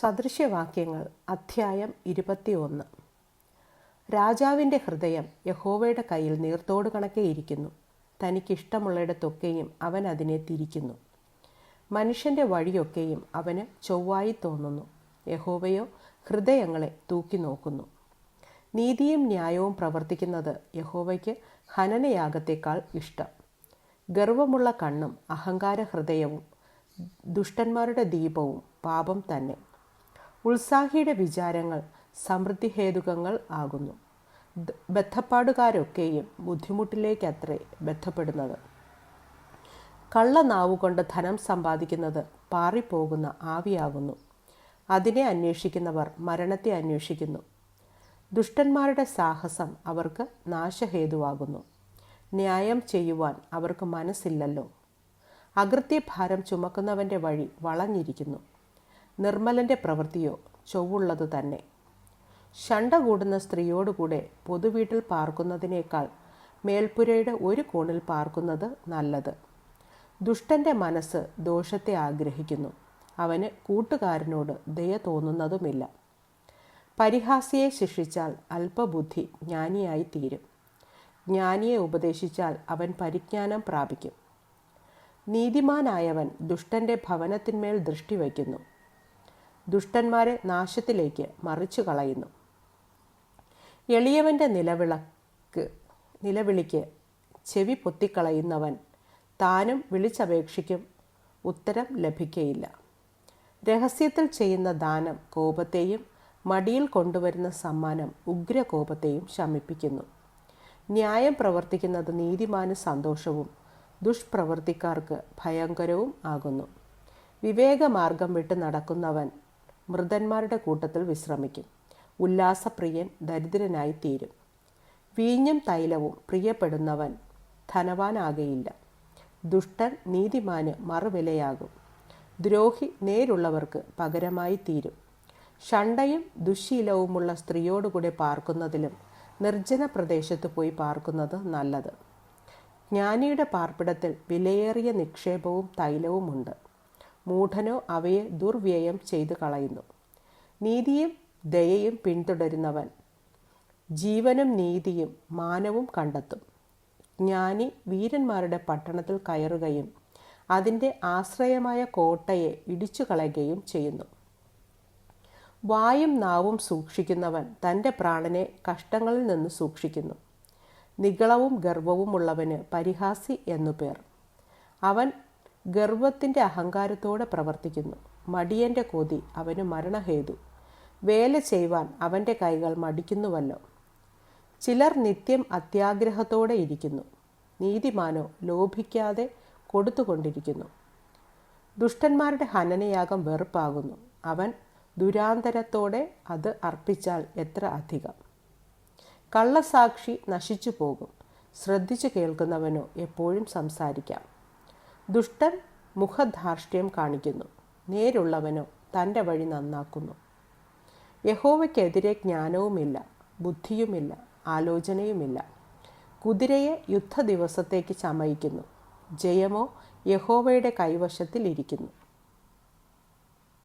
സദൃശ്യവാക്യങ്ങൾ അധ്യായം ഇരുപത്തിയൊന്ന്. രാജാവിന്റെ ഹൃദയം യഹോവയുടെ കയ്യിൽ നീർത്തോട് കണക്കെ ഇരിക്കുന്നു തനിക്കിഷ്ടമുള്ളയിടത്തൊക്കെയും അവൻ അതിനെ തിരിക്കുന്നു. മനുഷ്യന്റെ വഴിയൊക്കെയും അവന് ചൊവ്വായി തോന്നുന്നു. യഹോവയോ ഹൃദയങ്ങളെ തൂക്കി നോക്കുന്നു നീതിയും ന്യായവും പ്രവർത്തിക്കുന്നത് യഹോവയ്ക്ക് ഹനനയാഗത്തേക്കാൾ ഇഷ്ടം. ഗർവമുള്ള കണ്ണും അഹങ്കാര ഹൃദയവും ദുഷ്ടന്മാരുടെ ദീപവും പാപം തന്നെ. ഉത്സാഹിയുടെ വിചാരങ്ങൾ സമൃദ്ധി ഹേതുകങ്ങൾ ആകുന്നു ബന്ധപ്പാടുകാരൊക്കെയും ബുദ്ധിമുട്ടിലേക്കത്രേ ബന്ധപ്പെടുന്നത് കള്ളനാവുകൊണ്ട് ധനം സമ്പാദിക്കുന്നത് പാറിപ്പോകുന്ന ആവിയാകുന്നു. അതിനെ അന്വേഷിക്കുന്നവർ മരണത്തെ അന്വേഷിക്കുന്നു. ദുഷ്ടന്മാരുടെ സാഹസം അവർക്ക് നാശഹേതുവാകുന്നു. ന്യായം ചെയ്യുവാൻ അവർക്ക് മനസ്സില്ലല്ലോ. അകൃത്യഭാരം ചുമക്കുന്നവന്റെ വഴി വളഞ്ഞിരിക്കുന്നു. നിർമ്മലന്റെ പ്രവൃത്തിയോ ചൊവ്വുള്ളത് തന്നെ. ഷണ്ട കൂടുന്ന സ്ത്രീയോടുകൂടെ പൊതുവീട്ടിൽ പാർക്കുന്നതിനേക്കാൾ മേൽപ്പുരയുടെ ഒരു കോണിൽ പാർക്കുന്നത് നല്ലത്. ദുഷ്ടന്റെ മനസ്സ് ദോഷത്തെ ആഗ്രഹിക്കുന്നു. അവന് കൂട്ടുകാരനോട് ദയ തോന്നുന്നതുമില്ല. പരിഹാസിയെ ശിക്ഷിച്ചാൽ അല്പബുദ്ധി ജ്ഞാനിയായി തീരും. ജ്ഞാനിയെ ഉപദേശിച്ചാൽ അവൻ പരിജ്ഞാനം പ്രാപിക്കും. നീതിമാനായവൻ ദുഷ്ടന്റെ ഭവനത്തിന്മേൽ ദൃഷ്ടി വയ്ക്കുന്നു. ദുഷ്ടന്മാരെ നാശത്തിലേക്ക് മറിച്ചു കളയുന്നു എളിയവന്റെ നിലവിളക്ക് നിലവിളിക്ക് ചെവി പൊത്തിക്കളയുന്നവൻ താനും വിളിച്ചപേക്ഷിക്കും ഉത്തരം ലഭിക്കയില്ല. രഹസ്യത്തിൽ ചെയ്യുന്ന ദാനം കോപത്തെയും മടിയിൽ കൊണ്ടുവരുന്ന സമ്മാനം ഉഗ്രകോപത്തെയും ശമിപ്പിക്കുന്നു. ന്യായം പ്രവർത്തിക്കുന്നത് നീതിമാന് സന്തോഷവും ദുഷ്പ്രവർത്തിക്കാർക്ക് ഭയങ്കരവും ആകുന്നു. വിവേകമാർഗം വിട്ട് നടക്കുന്നവൻ മൃതന്മാരുടെ കൂട്ടത്തിൽ വിശ്രമിക്കും. ഉല്ലാസപ്രിയൻ ദരിദ്രനായി തീരും. വീഞ്ഞും തൈലവും പ്രിയപ്പെടുന്നവൻ ധനവാനാകയില്ല. ദുഷ്ടൻ നീതിമാന് മറുവിലയാകും. ദ്രോഹി നേരുള്ളവർക്ക് പകരമായി തീരും. ഷണ്ടയും ദുശ്ശീലവുമുള്ള സ്ത്രീയോടുകൂടെ പാർക്കുന്നതിലും നിർജന പ്രദേശത്ത് പോയി പാർക്കുന്നത് നല്ലത്. ജ്ഞാനിയുടെ പാർപ്പിടത്തിൽ വിലയേറിയ നിക്ഷേപവും തൈലവുമുണ്ട്. മൂഢനോ അവയെ ദുർവ്യയം ചെയ്തു കളയുന്നു. നീതിയും ദയയും പിന്തുടരുന്നവൻ ജീവനും നീതിയും മാനവും കണ്ടെത്തും. ജ്ഞാനി വീരന്മാരുടെ പട്ടണത്തിൽ കയറുകയും അതിന്റെ ആശ്രയമായ കോട്ടയെ ഇടിച്ചു കളയുകയും ചെയ്യുന്നു. വായും നാവും സൂക്ഷിക്കുന്നവൻ തന്റെ പ്രാണനെ കഷ്ടങ്ങളിൽ നിന്ന് സൂക്ഷിക്കുന്നു. നികളവും ഗർവവും ഉള്ളവന് പരിഹാസി എന്നു പേർ. അവൻ ഗർവത്തിന്റെ അഹങ്കാരത്തോടെ പ്രവർത്തിക്കുന്നു. മടിയന്റെ കൊതി അവന് മരണഹേതു. വേല ചെയ്യുവാൻ അവന്റെ കൈകൾ മടിക്കുന്നുവല്ലോ. ചിലർ നിത്യം അത്യാഗ്രഹത്തോടെ ഇരിക്കുന്നു. നീതിമാനോ ലോഭിക്കാതെ കൊടുത്തുകൊണ്ടിരിക്കുന്നു. ദുഷ്ടന്മാരുടെ ഹനനയാഗം വെറുപ്പാകുന്നു. അവൻ ദുരാന്തരത്തോടെ അത് അർപ്പിച്ചാൽ എത്ര അധികം. കള്ളസാക്ഷി നശിച്ചു പോകും ശ്രദ്ധിച്ചു കേൾക്കുന്നവനോ എപ്പോഴും സംസാരിക്കാം. ദുഷ്ടൻ മുഖധാർഷ്ട്യം കാണിക്കുന്നു. നേരുള്ളവനോ തന്റെ വഴി നന്നാക്കുന്നു. യഹോവയ്ക്കെതിരെ ജ്ഞാനവുമില്ല ബുദ്ധിയുമില്ല ആലോചനയുമില്ല. കുതിരയെ യുദ്ധ ദിവസത്തേക്ക് ചമയിക്കുന്നു ജയമോ യഹോവയുടെ കൈവശത്തിൽ ഇരിക്കുന്നു